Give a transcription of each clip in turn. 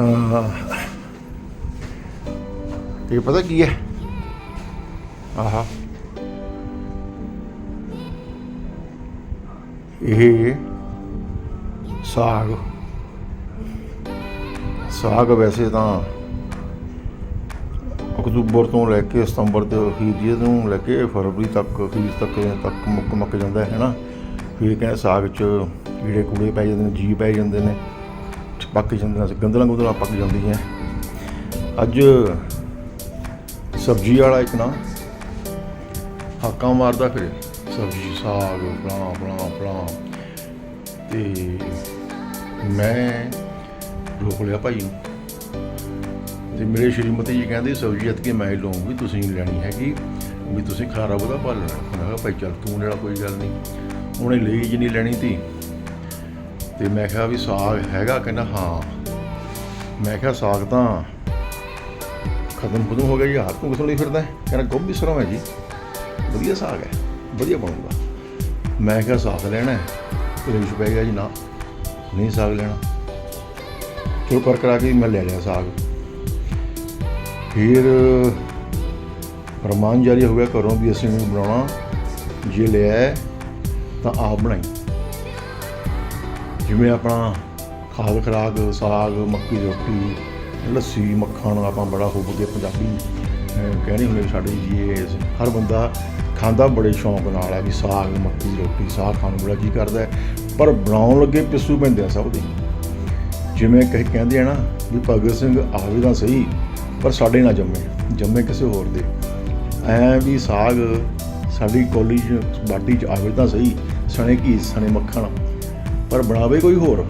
ਅਹ ਇਹ ਪਤਾ ਕੀ ਹੈ? ਆਹਾ। ਇਹ ਸਾਗ। ਸਾਗ ਵੈਸੇ ਤਾਂ ਅਕਤੂਬਰ ਤੋਂ ਲੈ ਕੇ ਸਤੰਬਰ ਦੇ ਅਖੀਰ ਤੋਂ ਲੈ ਕੇ ਫਰਵਰੀ ਤੱਕ ਅਖੀਰ ਤੱਕ ਤੱਕ ਮੁੱਕ ਮੁੱਕ ਜਾਂਦਾ ਹੈ ਨਾ। ਫਿਰ ਕਹਿੰਦੇ ਸਾਗ 'ਚ ਕੀੜੇ ਕੂੜੇ ਪੈ ਜਾਂਦੇ ਨੇ ਜੀ ਪੈ ਜਾਂਦੇ ਨੇ। ਪੱਕ ਜਾਂਦੇ ਨੇ ਗੰਦਲਾਂ ਗੁੰਦਲਾਂ ਪੱਕ ਜਾਂਦੀਆਂ। ਅੱਜ ਸਬਜ਼ੀ ਵਾਲਾ ਇੱਕ ਨਾ ਹਾਕਾਂ ਮਾਰਦਾ ਫਿਰ। ਸਬਜ਼ੀ, ਸਾਗ ਬਣਾ ਬਣਾ ਬਣਾ ਤੇ ਮੈਂ ਰੋਕ ਲਿਆ ਭਾਈ ਨੂੰ। ਤੇ ਮੇਰੇ ਸ਼੍ਰੀਮਤੀ ਜੀ ਕਹਿੰਦੇ, ਸਬਜ਼ੀ ਐਤਕੀ ਮੈਂ ਹੀ ਲਵਾਂਗੀ ਤੁਸੀਂ ਨਹੀਂ ਲੈਣੀ ਹੈਗੀ, ਵੀ ਤੁਸੀਂ ਖਾਰਾ ਉਹਦਾ ਪਾ ਲੈਣਾ। ਮੈਂ ਕਿਹਾ ਭਾਈ ਚੱਲ ਤੂੰ ਲੈਣਾ, ਕੋਈ ਗੱਲ ਨਹੀਂ। ਉਹਨੇ ਲਈ ਜਿੰਨੀ ਲੈਣੀ ਤੀ। ਤੇ ਮੈਂ ਕਿਹਾ ਵੀ ਸਾਗ ਹੈਗਾ? ਕਹਿੰਦਾ, ਹਾਂ। ਮੈਂ ਕਿਹਾ, ਸਾਗ ਤਾਂ ਖਤਮ ਖਤਮ ਹੋ ਗਿਆ ਜੀ, ਹੱਥ ਨੂੰ ਕਿਸੋਂ ਲਈ ਫਿਰਦਾ ਹੈ? ਕਹਿੰਦਾ ਗੋਭੀ ਸਰੋਂ ਹੈ ਜੀ। ਵਧੀਆ ਸਾਗ ਹੈ, ਵਧੀਆ ਬਣੂਗਾ। ਮੈਂ ਕਿਹਾ, ਸਾਗ ਲੈਣਾ ਹੈ? ਕਲੇਸ਼ ਪੈ ਗਿਆ ਜੀ, ਨਾ। ਨਹੀਂ ਸਾਗ ਲੈਣਾ। ਚਲੋ ਕਰ ਕਰਾ ਕੇ ਮੈਂ ਲੈ ਲਿਆ ਸਾਗ। ਫਿਰ ਫਰਮਾਨ ਜਾਰੀ ਹੋ ਗਿਆ, ਘਰੋਂ ਵੀ ਅਸੀਂ ਨਹੀਂ ਬਣਾਉਣਾ। ਜੇ ਲਿਆ ਤਾਂ ਆਪ ਬਣਾਈ। ਜਿਵੇਂ ਆਪਣਾ ਖਾਦ ਖਰਾਕ, ਸਾਗ, ਮੱਕੀ ਦੀ ਰੋਟੀ, ਲੱਸੀ, ਮੱਖਣ ਆਪਾਂ ਬੜਾ ਹੋ ਕੇ ਪੰਜਾਬੀ, ਅਹ ਕਹਿੰਦੇ ਹੁੰਦੇ ਸਾਡੇ ਜੀ ਹਰ ਬੰਦਾ ਖਾਂਦਾ ਬੜੇ ਸ਼ੌਂਕ ਨਾਲ ਹੈ ਵੀ ਸਾਗ, ਮੱਕੀ ਦੀ ਰੋਟੀ, ਸਾਗ ਖਾਣ ਨੂੰ ਬੜਾ ਜੀ ਕਰਦਾ ਪਰ ਬਣਾਉਣ ਲੱਗੇ ਪਿੱਸੂ ਪੈਂਦੇ ਆ ਸਭ ਦੇ। ਜਿਵੇਂ ਕਹੇ ਕਹਿੰਦੇ ਆ ਨਾ ਵੀ ਭਗਤ ਸਿੰਘ ਆਵੇ ਤਾਂ ਸਹੀ, ਪਰ ਸਾਡੇ ਨਾ ਜੰਮੇ ਜੰਮੇ ਕਿਸੇ ਹੋਰ ਦੇ। ਐ ਵੀ ਸਾਗ ਸਾਡੀ ਕੋਲੀ ਚ, ਬਾਟੀ ਚ ਆਵੇ ਤਾਂ ਸਹੀ, ਸਣੇ ਘੀ, ਸਣੇ ਮੱਖਣ। ਪਰ ਬਣਾਵੇ ਕੋਈ ਹੋਰ।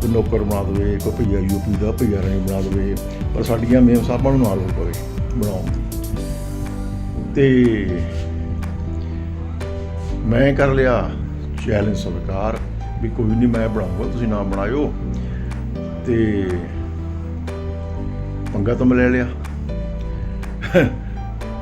ਕੋਈ ਨੌਕਰ ਬਣਾ ਦੇਵੇ ਕੋਈ ਭਈਆ ਯੂਪੀ ਦਾ, ਭਈਆ ਰਾਣੀ ਬਣਾ ਦੇਵੇ, ਪਰ ਸਾਡੀਆਂ ਮੇਮ ਸਾਹਿਬਾਂ ਨੂੰ ਨਾਲ ਹੋ ਪਵੇ ਬਣਾਉਣ। ਦੀ ਤੇ ਮੈਂ ਕਰ ਲਿਆ ਚੈਲੰਜ ਸਵੀਕਾਰ, ਵੀ ਕੋਈ ਨਹੀਂ ਮੈਂ ਬਣਾਉਂਗਾ ਤੁਸੀਂ ਨਾ ਬਣਾਇਓ। ਤੇ ਪੰਗਾ ਤਾਂ ਮੈਂ ਲੈ ਲਿਆ।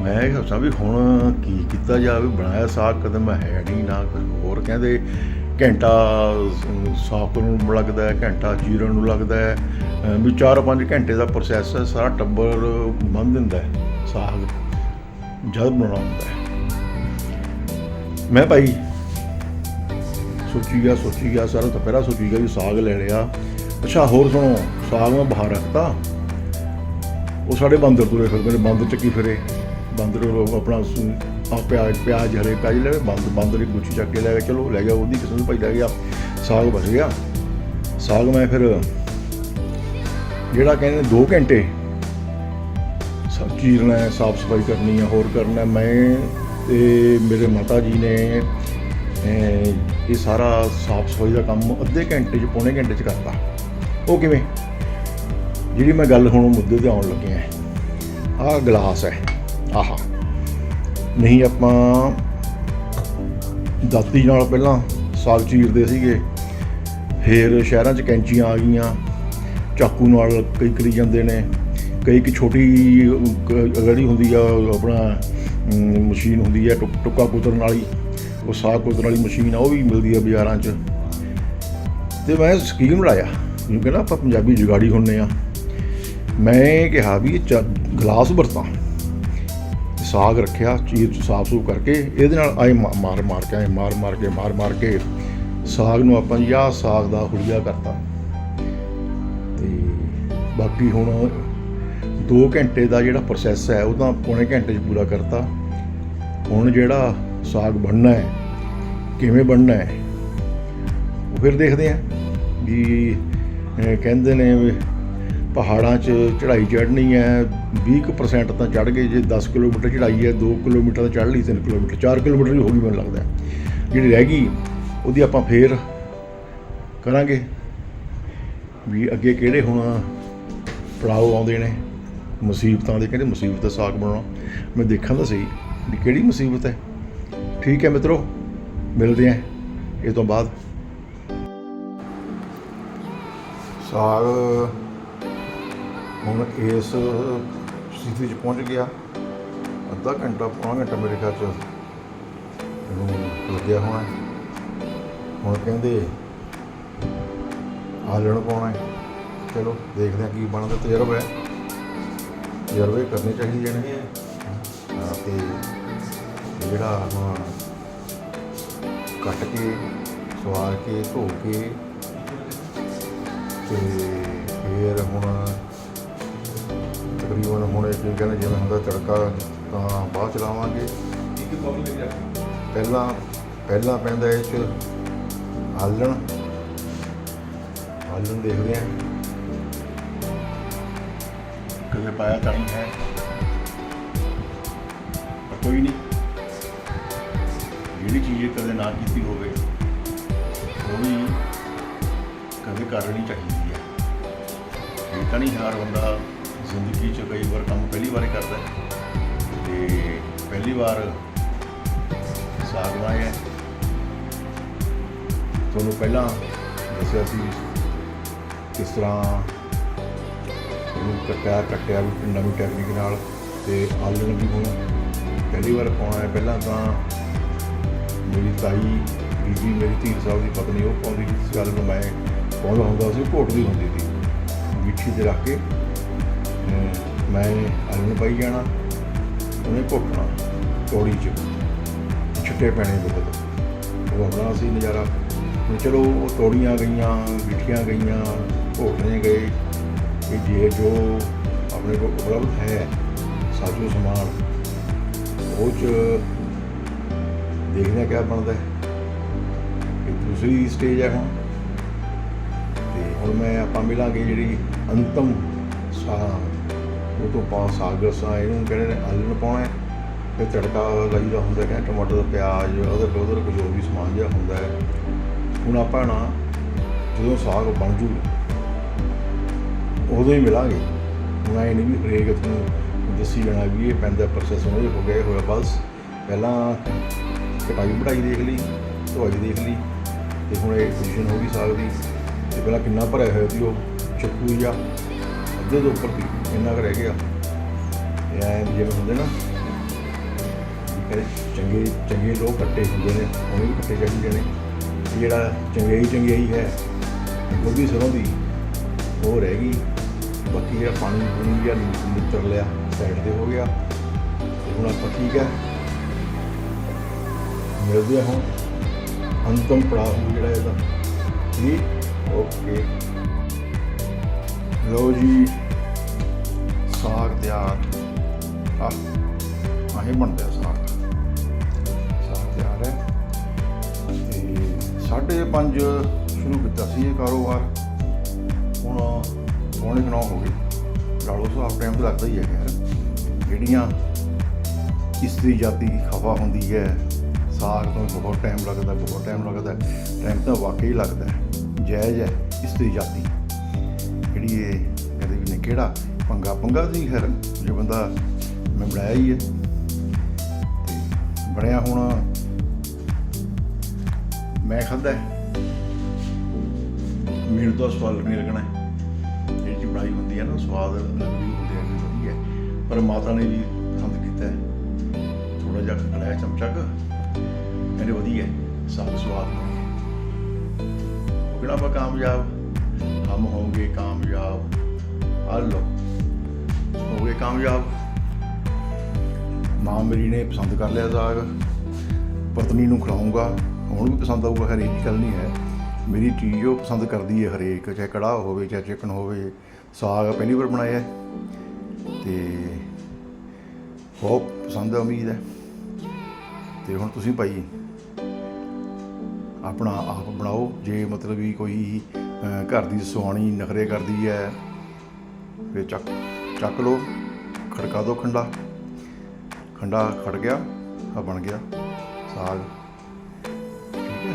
ਮੈਂ ਕਿਹਾ ਵੀ ਹੁਣ ਕੀ ਕੀਤਾ ਜਾਵੇ, ਬਣਾਇਆ ਸਾਗ ਕਦਮ ਮੈਂ ਹੈ ਨਹੀਂ ਨਾ ਕੁਝ ਹੋਰ ਕਹਿੰਦੇ ਘੰਟਾ ਸਾਫ਼ ਕਰਨ ਨੂੰ ਲੱਗਦਾ ਹੈ, ਘੰਟਾ ਚੀਰਨ ਨੂੰ ਲੱਗਦਾ ਹੈ ਵੀ 4-5 ਘੰਟੇ ਦਾ ਪ੍ਰੋਸੈਸ ਹੈ, ਸਾਰਾ ਟੱਬਰ ਬੰਨ ਦਿੰਦਾ ਹੈ, ਸਾਗ ਜਦ ਬਣਾਉਣਾ ਹੁੰਦਾ ਹੈ। ਮੈਂ ਭਾਈ ਸੋਚੀ ਗਿਆ ਸੋਚੀ ਗਿਆ, ਸਾਰਾ ਦੁਪਹਿਰਾ ਸੋਚੀ ਗਿਆ ਵੀ ਸਾਗ ਲੈ ਲਿਆ। ਅੱਛਾ, ਹੋਰ ਸੁਣੋ, ਸਾਗ ਮੈਂ ਬਾਹਰ ਰੱਖਤਾ। ਉਹ ਸਾਡੇ ਬਾਂਦਰ ਤੁਰੇ ਫਿਰਦੇ ਨੇ, ਬਾਂਦਰ ਚੱਕੀ ਫਿਰੇ। ਬਾਂਦਰ ਉਹ ਆਪਣਾ ਆ ਪਿਆਜ਼ ਪਿਆਜ਼ ਹਰੇ ਪਿਆਜ਼ ਲੈ ਗਏ, ਬੰਦ ਬਾਂਦਰ ਇੱਕ ਗੁੱਛੀ ਚੱਕ ਕੇ ਲੈ ਗਿਆ ਚਲੋ ਲੈ ਗਿਆ ਉਹਦੀ ਕਿਸਮ ਨੂੰ ਭਾਈ ਲੈ ਗਿਆ। ਸਾਗ ਬਚ ਗਿਆ। ਸਾਗ ਮੈਂ ਫਿਰ ਜਿਹੜਾ ਕਹਿੰਦੇ ਨੇ 2 ਘੰਟੇ ਸਭ ਚੀਰਨਾ ਹੈ ਸਾਫ਼ ਸਫ਼ਾਈ ਕਰਨੀ ਹੈ ਹੋਰ ਕਰਨਾ। ਮੈਂ ਤੇ ਮੇਰੇ ਮਾਤਾ ਜੀ ਨੇ ਇਹ ਸਾਰਾ ਸਾਫ਼ ਸਫ਼ਾਈ ਦਾ ਕੰਮ ਅੱਧੇ ਘੰਟੇ ਚ ਪੌਣੇ ਘੰਟੇ ਚ ਕਰਤਾ। ਉਹ ਕਿਵੇਂ? ਜਿਹੜੀ ਮੈਂ ਗੱਲ ਹੁਣ ਮੁੱਦੇ ਤੇ ਆਉਣ ਲੱਗਿਆ ਆਹ ਗਲਾਸ ਹੈ। ਨਹੀਂ ਆਪਾਂ ਦਾਤੀ ਨਾਲ ਪਹਿਲਾਂ ਸਾਗ ਚੀਰਦੇ ਸੀਗੇ। ਫਿਰ ਸ਼ਹਿਰਾਂ 'ਚ ਕੈਂਚੀਆਂ ਆ ਗਈਆਂ। ਚਾਕੂ ਨਾਲ ਕਈ ਕਰੀ ਜਾਂਦੇ ਨੇ। ਕਈ ਇੱਕ ਛੋਟੀ ਅਹ, ਹੁੰਦੀ ਆ ਆਪਣਾ ਮਸ਼ੀਨ ਹੁੰਦੀ ਆ ਟੁਕ- ਟੁੱਕਾ ਕੁਤਰਨ ਵਾਲੀ ਉਹ ਸਾਗ ਕੁਤਰਨ ਵਾਲੀ ਮਸ਼ੀਨ ਆ ਉਹ ਵੀ ਮਿਲਦੀ ਆ ਬਾਜ਼ਾਰਾਂ 'ਚ। ਤੇ ਮੈਂ ਸਕੀਮ ਲਾਇਆ। ਮੈਨੂੰ ਕਹਿੰਦਾ ਆਪਾਂ ਪੰਜਾਬੀ ਜੁਗਾੜੀ ਹੁੰਨੇ ਆ। ਮੈਂ ਕਿਹਾ ਵੀ ਚ- ਗਲਾਸ ਵਰਤਾਂ। ਸਾਗ ਰੱਖਿਆ, ਚੀਰ ਚ ਸਾਫ਼ ਸੂਫ ਕਰਕੇ, ਇਹਦੇ ਨਾਲ ਆਏ ਮਾ- ਮਾਰ ਮਾਰ ਕੇ, ਆਏ ਮਾਰ ਮਾਰ ਕੇ, ਮਾਰ ਮਾਰ ਕੇ ਸਾਗ ਨੂੰ ਆਪਾਂ ਯਾ ਸਾਗ ਦਾ ਹੁਲੀਆ ਕਰਤਾ। ਤੇ ਬਾਕੀ ਹੁਣ 2 ਘੰਟੇ ਦਾ ਜਿਹੜਾ ਪ੍ਰੋਸੈਸ ਹੈ, ਉਹ ਤਾਂ ਪੌਣੇ ਘੰਟੇ 'ਚ ਪੂਰਾ ਕਰਤਾ। ਹੁਣ ਜਿਹੜਾ ਸਾਗ ਬਣਨਾ ਹੈ, ਕਿਵੇਂ ਬਣਨਾ ਹੈ, ਉਹ ਫਿਰ ਦੇਖਦੇ ਆ ਵੀ ਕਹਿੰਦੇ ਨੇ ਵੀ ਪਹਾੜਾਂ 'ਚ ਚੜ੍ਹਾਈ ਚੜ੍ਹਨੀ ਹੈ 20% ਤਾਂ ਚੜ੍ਹ ਗਏ, ਜੇ 10 ਕਿਲੋਮੀਟਰ ਚੜ੍ਹਾਈ ਹੈ 2 ਕਿਲੋਮੀਟਰ ਤਾਂ ਚੜ੍ਹ ਲਈ 3 ਕਿਲੋਮੀਟਰ 4 ਕਿਲੋਮੀਟਰ ਵੀ ਹੋ ਗਈ ਮੈਨੂੰ ਲੱਗਦਾ ਜਿਹੜੀ ਰਹਿ ਗਈ, ਉਹਦੀ ਆਪਾਂ ਫੇਰ ਕਰਾਂਗੇ ਵੀ ਅੱਗੇ ਕਿਹੜੇ ਹੁਣ ਪੜਾਓ ਆਉਂਦੇ ਨੇ, ਮੁਸੀਬਤਾਂ ਦੇ ਕਹਿੰਦੇ ਮੁਸੀਬਤ ਦਾ ਸਾਗ ਬਣਾਉਣਾ। ਮੈਂ ਦੇਖਾਂ ਤਾਂ ਸਹੀ ਵੀ ਕਿਹੜੀ ਮੁਸੀਬਤ ਹੈ। ਠੀਕ ਹੈ ਮਿੱਤਰੋ, ਮਿਲਦੇ ਆਂ ਇਹ ਤੋਂ ਬਾਅਦ। ਸਾਗ ਹੁਣ ਇਸ ਸਥਿਤੀ 'ਚ ਪਹੁੰਚ ਗਿਆ। ਅੱਧਾ ਘੰਟਾ ਪੌਣਾ ਘੰਟਾ ਮੇਰੇ ਖਿਆਲ 'ਚ ਇਹਨੂੰ ਲੱਗਿਆ ਹੋਣਾ। ਹੁਣ ਕਹਿੰਦੇ ਆਲਣ ਪਾਉਣਾ ਹੈ। ਚਲੋ ਦੇਖਦੇ ਹਾਂ ਕੀ ਬਣਦਾ। ਤਜਰਬਾ ਹੈ। ਤਜਰਬੇ ਕਰਨੇ ਚਾਹੀਦੇ ਨੇ। ਹਾਂ, ਤੇ ਜਿਹੜਾ ਹੁਣ ਕੱਟ ਕੇ ਸਵਾਰ ਕੇ ਧੋ ਕੇ ਤੇ ਫਿਰ ਹੁਣ ਤਕਰੀਬਨ ਹੁਣ ਇਹ ਕੀ ਕਹਿੰਦੇ ਜਿਵੇਂ ਹੁੰਦਾ ਤੜਕਾ ਤਾਂ ਬਾਅਦ ਚਲਾਵਾਂਗੇ। ਇੱਕ ਬਬਲ ਵਿੱਚ ਰੱਖ। ਪਹਿਲਾਂ ਪਹਿਲਾਂ ਪੈਂਦਾ ਇਹ ਚ ਆਲਣ। ਆਲਣ ਦੇਖਦੇ ਆ ਕਦੇ ਪਾਇਆ ਤਾਂ ਨਹੀਂ ਹੈ। ਕੋਈ ਨਹੀਂ। ਜਿਹੜੀ ਚੀਜ਼ ਕਦੇ ਨਾ ਕੀਤੀ ਹੋਵੇ ਉਹ ਵੀ ਕਦੇ ਕਰਨੀ ਚਾਹੀਦੀ ਹੈ। ਇਹ ਤਾਂ ਨਹੀਂ ਹਰ ਬੰਦਾ ਜ਼ਿੰਦਗੀ 'ਚ ਕਈ ਵਾਰ ਕੰਮ ਪਹਿਲੀ ਵਾਰ ਕਰਦਾ ਹੈ। ਤੇ ਪਹਿਲੀ ਵਾਰ ਸਾਗ ਬਣਾਇਆ ਤੁਹਾਨੂੰ ਪਹਿਲਾਂ ਦੱਸਿਆ ਸੀ ਕਿਸ ਤਰ੍ਹਾਂ ਉਹਨੂੰ ਕੱਟਿਆ ਕੱਟਿਆ ਵੀ ਨਵੀਂ ਟੈਕਨੀਕ ਨਾਲ ਤੇ ਆਲਣ ਵੀ ਹੁਣ ਪਹਿਲੀ ਵਾਰ ਪਾਉਣਾ ਹੈ। ਪਹਿਲਾਂ ਤਾਂ ਮੇਰੀ ਤਾਈ ਬੀਬੀ ਮੇਰੀ ਧੀ ਸਾਹਿਬ ਦੀ ਪਤਨੀ ਉਹ ਪਾਉਂਦੀ ਸੀ। ਗੱਲ ਨੂੰ ਮੈਂ ਪਾਉਂਦਾ ਹੁੰਦਾ ਸੀ, ਘੋਟਦੀ ਹੁੰਦੀ ਸੀ। ਮਿੱਠੀ ਤੇ ਰੱਖ ਕੇ ਮੈਂ ਆਲਣ ਪਾਈ ਜਾਣਾ, ਉਹਨੇ ਘੋਟਣਾ ਤੋੜੀ 'ਚ, ਛਿੱਟੇ ਪੈਣੇ ਬਹੁਤ ਉਹ ਆਪਣਾ ਸੀ ਨਜ਼ਾਰਾ। ਹੁਣ ਚਲੋ, ਉਹ ਤੋੜੀਆਂ ਗਈਆਂ ਵਿਠੀਆਂ ਗਈਆਂ, ਘੋਟਣੇ ਗਏ। ਕਿ ਜੇ ਜੋ ਆਪਣੇ ਕੋਲ ਉਪਲਬਧ ਹੈ, ਸਾਜੋ ਸਮਾਨ, ਉਹ ਚ ਦੇਖਦੇ ਹਾਂ ਕਿਆ ਬਣਦਾ ਹੈ। ਇਹ ਦੂਸਰੀ ਸਟੇਜ ਹੈ ਹੁਣ। ਤੇ ਹੁਣ ਮੈਂ ਆਪਾਂ ਮਿਲਾਂਗੇ ਜਿਹੜੀ ਅੰਤਮ ਸਾ ਉਹ ਤੋਂ ਪਾ ਸਾਗ ਸਾ ਇਹਨੂੰ ਕਹਿੰਦੇ ਨੇ ਆਲੂ ਪਾਉਣਾ ਹੈ ਫਿਰ ਤੜਕਾ ਲਾਈਦਾ ਹੁੰਦਾ ਹੈ ਟਮਾਟਰ, ਪਿਆਜ਼, ਅਦਰਕ ਅਦਰਕ ਜੋ ਵੀ ਸਮਾਨ ਜਿਹਾ ਹੁੰਦਾ ਹੈ। ਹੁਣ ਆਪਾਂ ਨਾ ਜਦੋਂ ਸਾਗ ਬਣ ਜੂਗਾ ਉਦੋਂ ਹੀ ਮਿਲਾਂਗੇ। ਹੁਣ ਇਹ ਨਹੀਂ ਵੀ ਹਰੇਕ ਤੁਹਾਨੂੰ ਦੱਸੀ ਜਾਣਾ ਵੀ ਇਹ ਪੈਂਦਾ ਪ੍ਰੋਸੈਸ ਉਹਦੇ ਹੋ ਗਿਆ ਹੋਇਆ ਬਸ। ਪਹਿਲਾਂ ਕਟਾਈ ਬੜਾਈ ਦੇਖ ਲਈ ਧੋਈ ਦੇਖ ਲਈ, ਤੇ ਹੁਣ ਇਹ ਪੋਜੀਸ਼ਨ ਹੋ ਗਈ ਸਾਗ ਦੀ। ਤੇ ਪਹਿਲਾਂ ਕਿੰਨਾ ਭਰਿਆ ਹੋਇਆ ਸੀ ਉਹ, ਚੱਕੂ ਜਾਂ ਅੱਧੇ ਤੋਂ ਉੱਪਰ ਸੀ ਇੰਨਾ ਕੁ ਰਹਿ ਗਿਆ। ਇਹ ਐਂ ਜਿਵੇਂ ਹੁੰਦੇ ਨਾ ਕਹਿੰਦੇ ਚੰਗੇ ਚੰਗੇ ਲੋਕ ਕੱਟੇ ਹੁੰਦੇ ਨੇ ਉਹ ਵੀ ਕੱਟੇ ਚਾਹੀਦੇ ਨੇ। ਜਿਹੜਾ ਚੰਗਿਆਈ ਚੰਗਿਆਈ ਹੈ ਗੋਭੀ ਸਰੋਂ ਦੀ, ਉਹ ਰਹਿ ਗਈ। ਬਾਕੀ ਜਿਹੜਾ ਪਾਣੀ ਪੂਣੀ ਜਾਂ ਨਿੱਤਰ ਲਿਆ ਸਾਈਡ ਤੇ ਹੋ ਗਿਆ। ਹੁਣ ਆਪਾਂ ਠੀਕ ਹੈ। ਮਿਲਦੇ ਹਾਂ ਹੁਣ। ਅੰਤਮ ਪੜਾਅ ਜਿਹੜਾ ਇਹਦਾ। ਜੀ ਓਕੇ। ਲਓ ਜੀ, ਸਾਗ ਤਿਆਰ। ਆ ਆਹੇ ਬਣਦਾ ਸਾਗ। ਸਾਗ ਤਿਆਰ ਹੈ। ਤੇ ਸਾਢੇ ਪੰਜ ਸ਼ੁਰੂ ਕੀਤਾ ਸੀ ਇਹ ਕਾਰੋਬਾਰ। ਹੁਣ ਪੌਣੇ ਕੁ ਹੋ ਗਏ। ਲਾਲੋ ਸਾਹਿਬ ਟਾਈਮ ਤਾਂ ਲੱਗਦਾ ਹੀ ਹੈ ਯਾਰ। ਜਿਹੜੀਆਂ ਇਸਤਰੀ ਜਾਤੀ ਦੀ ਖਫਾ ਹੁੰਦੀ ਹੈ, ਸਾਗ ਤੋਂ ਬਹੁਤ ਟਾਈਮ ਲੱਗਦਾ, ਬਹੁਤ ਟਾਈਮ ਲੱਗਦਾ। ਟਾਈਮ ਤਾਂ ਵਾਕਈ ਲੱਗਦਾ ਜਾਇਜ਼ ਹੈ, ਇਸਤਰੀ ਜਾਤੀ। ਜਿਹੜੀ ਇਹ ਕਹਿੰਦੇ ਵੀ ਨੇ ਕਿਹੜਾ? ਪੰਗਾ ਪੰਗਾ ਸੀ ਖੈਰ ਜੇ ਬੰਦਾ ਮੈਂ ਬਣਾਇਆ ਹੀ ਹੈ। ਤੇ ਬਣਿਆ ਹੁਣ ਮੈਂ ਖਾਧਾ ਹੈ। ਤੋਂ ਤਾਂ ਨਹੀਂ ਲੱਗਣਾ ਹੈ। ਜਿਹੜੀ ਬਣਾਈ ਹੁੰਦੀ ਹੈ ਨਾ ਸਵਾਦ ਲੱਗਦੀ ਹੁੰਦੀ ਹੈ ਵਧੀਆ ਪਰ ਮਾਤਾ ਨੇ ਵੀ ਪਸੰਦ ਕੀਤਾ ਹੈ। ਥੋੜਾ ਜਿਹਾ ਖਲਾਇਆ ਚਮਚਾ ਕੁ। ਕਹਿੰਦੇ ਵਧੀਆ ਹੈ, ਸਵਾਦ ਬਣਿਆ ਉਹ ਕਿਹੜਾ ਆਪਾਂ ਕਾਮਯਾਬ ਹਮ ਹੋਗੇ ਕਾਮਯਾਬ। ਹਲੋ ਹੋ ਗਏ ਕਾਮਯਾਬ। ਮਾਂ ਮੇਰੀ ਨੇ ਪਸੰਦ ਕਰ ਲਿਆ ਸਾਗ। ਪਤਨੀ ਨੂੰ ਖਿਲਾਉਂਗਾ ਹੁਣ ਵੀ ਪਸੰਦ ਆਊਗਾ ਹਰੇਕ ਦੀ ਗੱਲ ਨਹੀਂ ਹੈ। ਮੇਰੀ ਚੀਜ਼ ਉਹ ਪਸੰਦ ਕਰਦੀ ਹੈ ਹਰੇਕ, ਚਾਹੇ ਕੜਾਹ ਹੋਵੇ, ਚਾਹੇ ਚਿਕਨ ਹੋਵੇ। ਸਾਗ ਪਹਿਲੀ ਵਾਰ ਬਣਾਇਆ। ਹੈ ਤੇ ਬਹੁਤ ਪਸੰਦ ਹੈ ਉਮੀਦ ਹੈ। ਤੇ ਹੁਣ ਤੁਸੀਂ ਭਾਈ ਆਪਣਾ ਆਪ ਬਣਾਓ। ਜੇ ਮਤਲਬ ਵੀ ਕੋਈ ਘਰ ਦੀ ਸੁਹਾਣੀ ਨਖਰੇ ਕਰਦੀ ਹੈ ਫਿਰ ਚੱਕ ਚੱਕ ਲਓ, ਖੜਕਾ ਦਿਓ ਖੰਡਾ। ਖੰਡਾ ਖੜ ਗਿਆ, ਆ ਬਣ ਗਿਆ ਸਾਗ। ਠੀਕ ਹੈ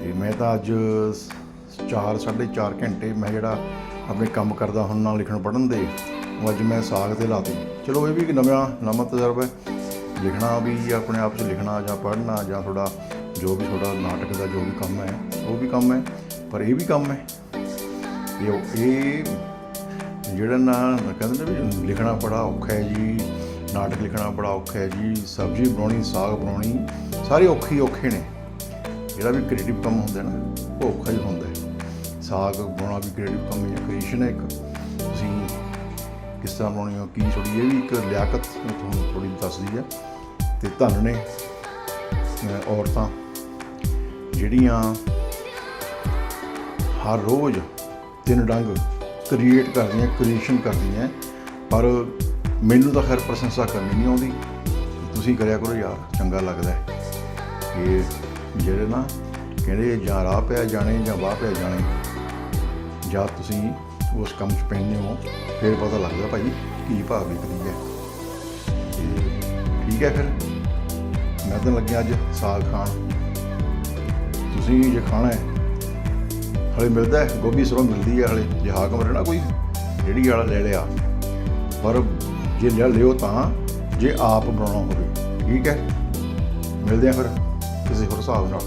ਤੇ ਮੈਂ ਤਾਂ ਅੱਜ 4 4.5 ਘੰਟੇ ਮੈਂ ਜਿਹੜਾ ਆਪਣੇ ਕੰਮ ਕਰਦਾ ਹੁਣ ਨਾਲ ਲਿਖਣ ਪੜ੍ਹਨ ਦੇ, ਉਹ ਅੱਜ ਮੈਂ ਸਾਗ ਤੇ ਲਾਤੇ। ਚਲੋ ਇਹ ਵੀ ਇੱਕ ਨਵਾਂ ਨਵਾਂ ਤਜਰਬਾ ਹੈ ਲਿਖਣਾ ਵੀ ਆਪਣੇ ਆਪ 'ਚ ਲਿਖਣਾ ਜਾਂ ਪੜ੍ਹਨਾ ਜਾਂ ਥੋੜਾ ਜੋ ਵੀ ਤੁਹਾਡਾ ਨਾਟਕ ਦਾ ਜੋ ਵੀ ਕੰਮ ਹੈ ਉਹ ਵੀ ਕੰਮ ਹੈ, ਪਰ ਇਹ ਵੀ ਕੰਮ ਹੈ। ਇਹ ਇਹ ਜਿਹੜਾ ਨਾ ਕਹਿੰਦੇ ਨੇ ਵੀ ਲਿਖਣਾ ਬੜਾ ਔਖਾ ਹੈ ਜੀ, ਨਾਟਕ ਲਿਖਣਾ ਬੜਾ ਔਖਾ ਹੈ ਜੀ, ਸਬਜ਼ੀ ਬਣਾਉਣੀ, ਸਾਗ ਬਣਾਉਣੀ, ਸਾਰੇ ਔਖੇ ਹੀ ਔਖੇ ਨੇ। ਜਿਹੜਾ ਵੀ ਕ੍ਰੀਏਟਿਵ ਕੰਮ ਹੁੰਦਾ ਨਾ, ਉਹ ਔਖਾ ਹੀ ਹੁੰਦਾ ਹੈ। ਸਾਗ ਬਣਾਉਣਾ ਵੀ ਕ੍ਰੀਏਟਿਵ ਕੰਮ ਹੈ ਕ੍ਰੀਏਸ਼ਨ ਹੈ ਇੱਕ। ਤੁਸੀਂ ਕਿਸ ਤਰ੍ਹਾਂ ਬਣਾਉਣੀ ਹੋ, ਕੀ ਥੋੜੀ ਇਹ ਵੀ ਇੱਕ ਲਿਆਕਤ ਤੁਹਾਨੂੰ ਥੋੜੀ ਦੱਸਦੀ ਹੈ। ਤੇ ਧੰਨ ਨੇ ਔਰਤਾਂ, ਜਿਹੜੀਆਂ ਹਰ ਰੋਜ਼ ਤਿੰਨ ਡੰਗ ਕ੍ਰੀਏਟ ਕਰਦੀਆਂ ਕ੍ਰੀਏਸ਼ਨ ਕਰਦੀਆਂ ਪਰ ਮੈਨੂੰ ਤਾਂ ਖੈਰ ਪ੍ਰਸ਼ੰਸਾ ਕਰਨੀ ਨਹੀਂ ਆਉਂਦੀ। ਤੁਸੀਂ ਕਰਿਆ ਕਰੋ ਯਾਰ, ਚੰਗਾ ਲੱਗਦਾ ਹੈ। ਇਹ ਜਿਹੜੇ ਨਾ ਕਹਿੰਦੇ ਜਾਂ ਰਾਹ ਪਿਆ ਜਾਣੇ ਜਾਂ ਵਾਹ ਪਿਆ ਜਾਣੇ, ਜਾਂ ਤੁਸੀਂ ਉਸ ਕੰਮ 'ਚ ਪੈਂਦੇ ਹੋ, ਫਿਰ ਪਤਾ ਲੱਗਦਾ ਭਾਈ ਕੀ ਭਾਵ ਵਿਕਦੀ ਹੈ। ਤੇ ਠੀਕ ਹੈ ਫਿਰ। ਮੈਂ ਤਾਂ ਲੱਗਿਆ ਅੱਜ ਸਾਗ ਖਾਣ। ਤੁਸੀਂ ਜੇ ਖਾਣਾ ਹੈ ਹਲੇ ਮਿਲਦਾ ਗੋਭੀ ਸਰੋਂ ਮਿਲਦੀ ਹੈ ਹਲੇ, ਜੇ ਹਾਕਮ ਰਹਿਣਾ ਕੋਈ, ਜਿਹੜੀ ਵਾਲਾ ਲੈ ਲਿਆ। ਪਰ ਜੇ ਲੈ ਲਿਓ ਤਾਂ, ਜੇ ਆਪ ਬਣਾਉਣਾ ਹੋਵੇ, ਠੀਕ ਹੈ? ਮਿਲਦੇ ਆ ਫਿਰ, ਕਿਸੇ ਹੋਰ ਹਿਸਾਬ ਨਾਲ।